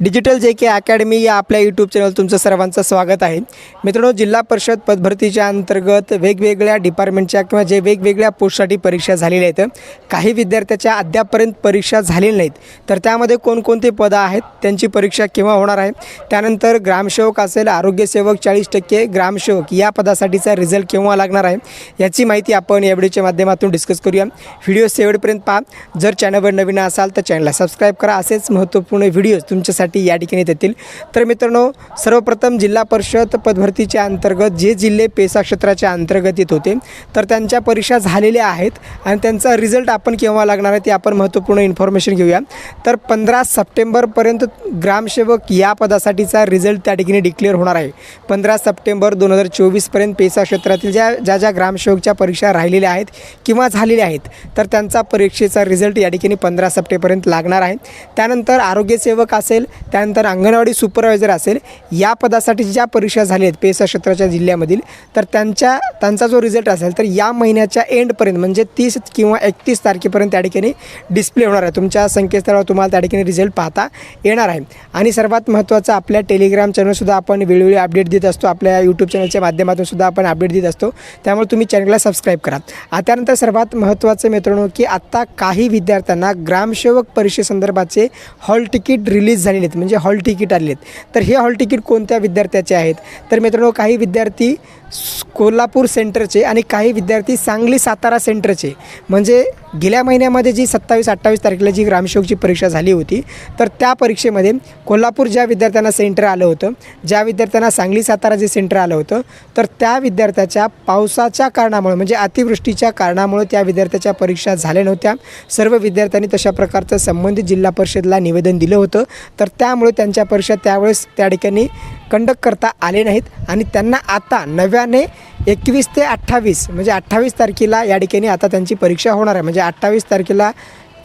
Digital जे के academy या आपल्या यूट्यूब चॅनल तुमचं सर्वांचं स्वागत आहे. मित्रांनो जिल्हा परिषद पदभरतीच्या अंतर्गत वेगवेगळ्या डिपार्टमेंटच्या किंवा जे वेगवेगळ्या पोस्टसाठी परीक्षा झालेल्या आहेत. काही विद्यार्थ्याच्या अद्यापपर्यंत परीक्षा झालेल्या नाहीत. तर त्यामध्ये कोणकोणते पदं आहेत त्यांची परीक्षा केव्हा होणार आहे? त्यानंतर ग्रामसेवक असेल आरोग्यसेवक चाळीस टक्के ग्रामसेवक या पदासाठीचा रिझल्ट केव्हा लागणार आहे? याची माहिती आपण या व्हिडिओच्या माध्यमातून डिस्कस करूया. व्हिडिओ शेवटपर्यंत पहा. जर चॅनलवर नवीन असाल तर चॅनलला सबस्क्राईब करा. असेच महत्त्वपूर्ण व्हिडिओज तुमच्यासाठी या ठिकाणी येतील. तर मित्रांनो सर्वप्रथम जिल्हा परिषद पदभरतीच्या अंतर्गत जे जिल्हे पेसा क्षेत्राच्या अंतर्गत येत होते तर त्यांच्या परीक्षा झालेल्या आहेत आणि त्यांचा रिझल्ट आपण केव्हा लागणार आहे ते आपण महत्त्वपूर्ण इन्फॉर्मेशन घेऊया. तर पंधरा सप्टेंबरपर्यंत ग्रामसेवक या पदासाठीचा रिझल्ट त्या ठिकाणी डिक्लेअर होणार आहे. पंधरा सप्टेंबर दोन हजार चोवीसपर्यंत पेसा क्षेत्रातील ज्या ज्या ज्या ग्रामसेवकच्या परीक्षा राहिलेल्या आहेत किंवा झालेल्या आहेत तर त्यांचा परीक्षेचा रिझल्ट या ठिकाणी पंधरा सप्टेंबरपर्यंत लागणार आहे. त्यानंतर आरोग्यसेवक असेल त्यानंतर अंगणवाडी सुपरवायझर असेल या पदासाठी ज्या परीक्षा झाल्या आहेत पेसा क्षेत्राच्या जिल्ह्यामधील तर त्यांच्या त्यांचा जो रिझल्ट असेल तर या महिन्याच्या एंडपर्यंत म्हणजे तीस किंवा एकतीस तारखेपर्यंत त्या ठिकाणी डिस्प्ले होणार आहे. तुमच्या संकेतस्थळावर तुम्हाला त्या ठिकाणी रिझल्ट पाहता येणार आहे. आणि सर्वात महत्त्वाचं आपल्या टेलिग्राम चॅनलसुद्धा आपण वेळोवेळी अपडेट देत असतो. आपल्या यूट्यूब चॅनलच्या माध्यमातून सुद्धा आपण अपडेट देत असतो. त्यामुळे तुम्ही चॅनलला सबस्क्राईब करा. आ त्यानंतर सर्वात महत्त्वाचं मित्रांनो की आत्ता काही विद्यार्थ्यांना ग्रामसेवक परीक्षेसंदर्भाचे हॉल तिकीट रिलीज झालेले आहेत म्हणजे हॉल तिकीट आले आहेत तर हे हॉल तिकीट कोणत्या विद्यार्थ्याचे आहेत? तर मित्रांनो काही विद्यार्थी कोल्हापूर सेंटरचे आणि काही विद्यार्थी सांगली सातारा सेंटरचे. म्हणजे गेल्या महिन्यामध्ये जी सत्तावीस अठ्ठावीस तारखेला जी ग्रामसेवकची परीक्षा झाली होती तर त्या परीक्षेमध्ये कोल्हापूर ज्या विद्यार्थ्यांना सेंटर आलं होतं ज्या विद्यार्थ्यांना सांगली सातारा जे सेंटर आलं होतं तर त्या विद्यार्थ्याच्या पावसाच्या कारणामुळे म्हणजे अतिवृष्टीच्या कारणामुळे त्या विद्यार्थ्याच्या परीक्षा झाल्या नव्हत्या. सर्व विद्यार्थ्यांनी तशा प्रकारचं संबंधित जिल्हा परिषदला निवेदन दिलं होतं. तर त्यामुळे त्यांच्या परीक्षा त्यावेळेस त्या ठिकाणी कंडक्ट करता आले नाहीत आणि त्यांना आता नव्याने एकवीस ते अठ्ठावीस म्हणजे अठ्ठावीस तारखेला या ठिकाणी आता त्यांची परीक्षा होणार आहे. म्हणजे अठ्ठावीस तारखेला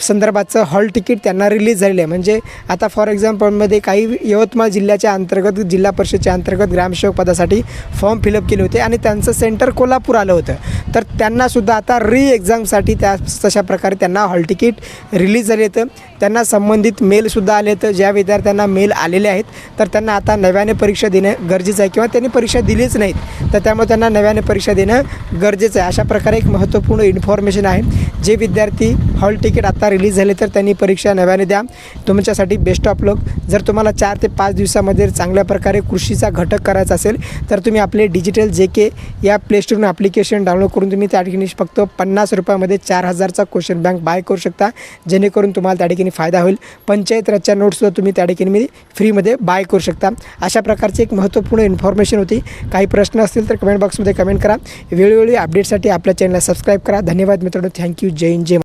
संदर्भाचं हॉल तिकीट त्यांना रिलीज झालेलं आहे. म्हणजे आता फॉर एक्झाम्पलमध्ये काही यवतमाळ जिल्ह्याच्या अंतर्गत जिल्हा परिषदच्या अंतर्गत ग्रामसेवक पदासाठी फॉर्म फिलअप केले होते आणि त्यांचं सेंटर कोल्हापूर आलं होतं. तर त्यांनासुद्धा आता री एक्झामसाठी त्या तशा प्रकारे त्यांना हॉल तिकीट रिलीज झाले होतं. त्यांना संबंधित मेलसुद्धा आले होतं. ज्या विद्यार्थ्यांना मेल आलेले आहेत तर त्यांना आता नव्याने परीक्षा देणं गरजेचं आहे किंवा त्यांनी परीक्षा दिलीच नाहीत तर त्यामुळे त्यांना नव्याने परीक्षा देणं गरजेचं आहे. अशा प्रकारे एक महत्त्वपूर्ण इन्फॉर्मेशन आहे. जे विद्यार्थी हॉल तिकीट आता रिलीज झाले तर त्यांनी परीक्षा नव्याने द्या. तुमच्यासाठी बेस्ट ऑफ लक जर तुम्हाला चार ते पाच दिवसामध्ये चांगल्या प्रकारे कृषीचा घटक करायचा असेल तर तुम्ही आपले डिजिटल जे के या प्लेस्टोरवरून ॲप्लिकेशन डाउनलोड करून तुम्ही त्या ठिकाणी फक्त पन्नास रुपयामध्ये चार हजारचा क्वेश्चन बँक बाय करू शकता. जेणेकरून तुम्हाला त्या ठिकाणी फायदा होईल. पंचायत राजच्या नोट्ससुद्धा तुम्ही त्या ठिकाणी मी फ्रीमध्ये बाय करू शकता. अशा प्रकारची एक महत्त्वपूर्ण इन्फॉर्मेशन होती. काही प्रश्न असतील तर कमेंट बॉक्समध्ये कमेंट करा. वेळोवेळी अपडेटसाठी आपल्या चॅनलला सबस्क्राईब करा. धन्यवाद मित्रांनो. थँक्यू जय हिंद जय